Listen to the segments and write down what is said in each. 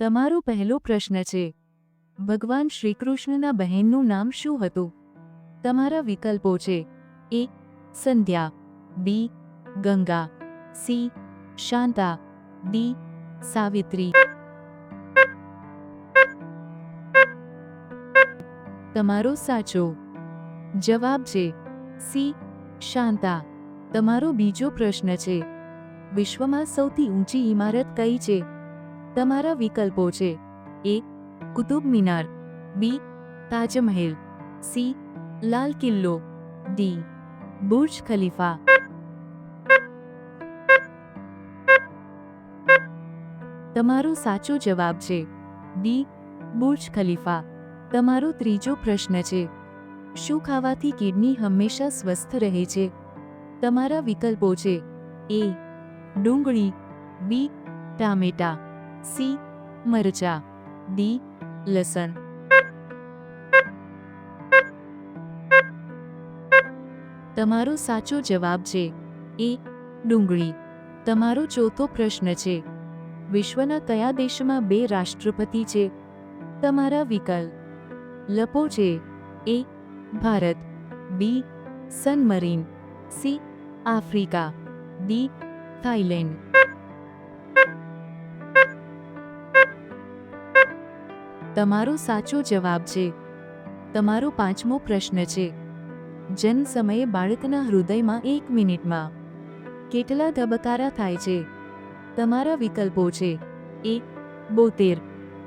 તમારો પહેલો પ્રશ્ન છે, ભગવાન શ્રીકૃષ્ણના બહેનનું નામ શું હતું? તમારા વિકલ્પો છે, A, Sandhya, B, Ganga, C, Shanta, D, Savitri. તમારો સાચો જવાબ છે, સી, શાંતા. તમારો બીજો પ્રશ્ન છે, વિશ્વમાં સૌથી ઊંચી ઇમારત કઈ છે? તમારા વિકલ્પો છે. A, Qutub Minar. B Taj Mahal C, Lal Qila. D, Burj Khalifa. તમારો સાચો જવાબ છે. D, Burj Khalifa. તમારો ત્રીજો પ્રશ્ન છે. શું ખાવાથી કિડની હંમેશા સ્વસ્થ રહે છે? તમારા વિકલ્પો છે. એ, ડુંગળી. બી, ટામેટા. સી, મરચા. ડી, લસણ. તમારો સાચો જવાબ છે એ, ડુંગળી. તમારો ચોથો પ્રશ્ન છે, વિશ્વના કયા દેશમાં બે રાષ્ટ્રપતિ છે? તમારા વિકલ્પ. લપો છે A, Bharat. B San Marino C, Africa. D Thailand તમારો સાચો જવાબ છે. તમારો પાંચમો પ્રશ્ન છે. જન્મ સમયે બાળકના હૃદયમાં એક મિનિટમાં કેટલા ધબકારા થાય છે? તમારા વિકલ્પો છે. એ, બોતેર,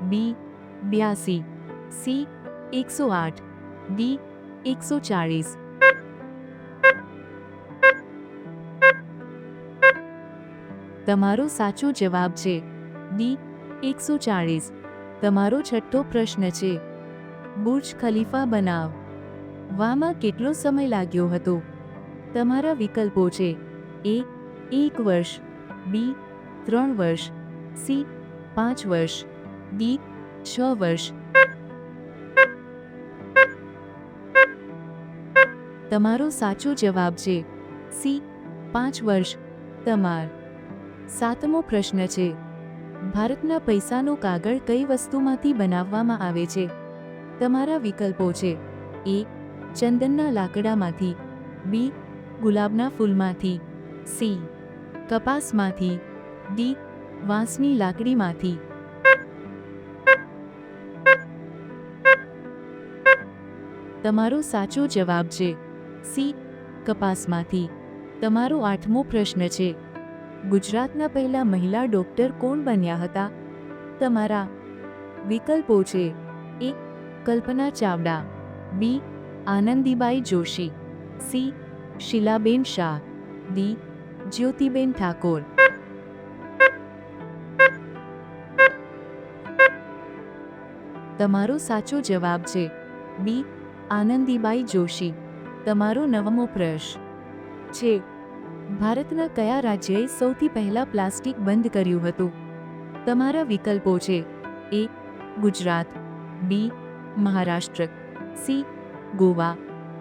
બી, બ્યાસી, સી, એકસો આઠ, ડી, એકસો ચાળીસ. તમારો સાચો જવાબ છે. ડી, એકસો ચાળીસ. તમારો છઠ્ઠો પ્રશ્ન છે. બુર્જ ખલીફા બનાવ. વામાં કેટલો સમય લાગ્યો હતો? તમારા વિકલ્પો છે. એ, એક વર્ષ. બી, ત્રણ વર્ષ. સી, પાંચ વર્ષ. ડી, છ વર્ષ. તમારો સાચો જવાબ છે. સી, પાંચ વર્ષ. તમાર. સાતમો પ્રશ્ન છે. ભારતના પૈસાનો કાગળ કઈ વસ્તુમાંથી બનાવવામાં આવે છે? તમારા વિકલ્પો છે. એ, ચંદનના લાકડામાંથી. બી, ગુલાબના ફૂલમાંથી. સી, કપાસમાંથી. ડી, વાંસની લાકડીમાંથી. તમારો સાચો જવાબ છે. સી, કપાસમાંથી. તમારો આઠમો પ્રશ્ન છે. ગુજરાતના પહેલા મહિલા ડોક્ટર કોણ બન્યા હતા? તમારા વિકલ્પો છે A Kalpana Chavda, B Anandibai Joshi, C Shilaben Shah, D Jyotiben Thakor. તમારો સાચો જવાબ છે બી આનંદીબાઈ જોશી. તમારો નવમો પ્રશ્ન છે ભારતના કયા રાજ્યએ સૌથી પહેલા પ્લાસ્ટિક બંધ કર્યું હતું? તમારા વિકલ્પો છે. A, Gujarat. B, Maharashtra. C, Goa.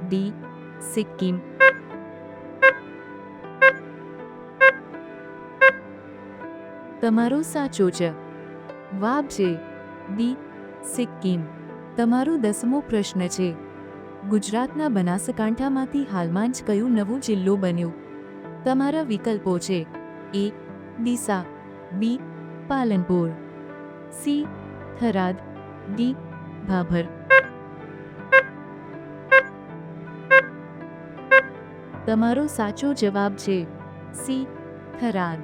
D, Sikkim. તમારો સાચો છે વાબ છે. ડી, સિક્કિમ. તમારો દસમો પ્રશ્ન છે. ગુજરાતના બનાસકાંઠામાંથી હાલમાં જ કયું નવું જિલ્લો બન્યું? તમારા વિકલ્પો છે. A Deesa B, Palanpur. C, Tharad. D, Bhabhar. તમારો સાચો જવાબ છે. સી, થરાદ.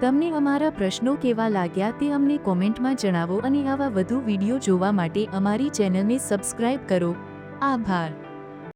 તમને અમારા પ્રશ્નો કેવા લાગ્યા તે અમને કોમેન્ટમાં જણાવો અને આવા વધુ વીડિયો જોવા માટે અમારી ચેનલને સબસ્ક્રાઇબ કરો. આભાર.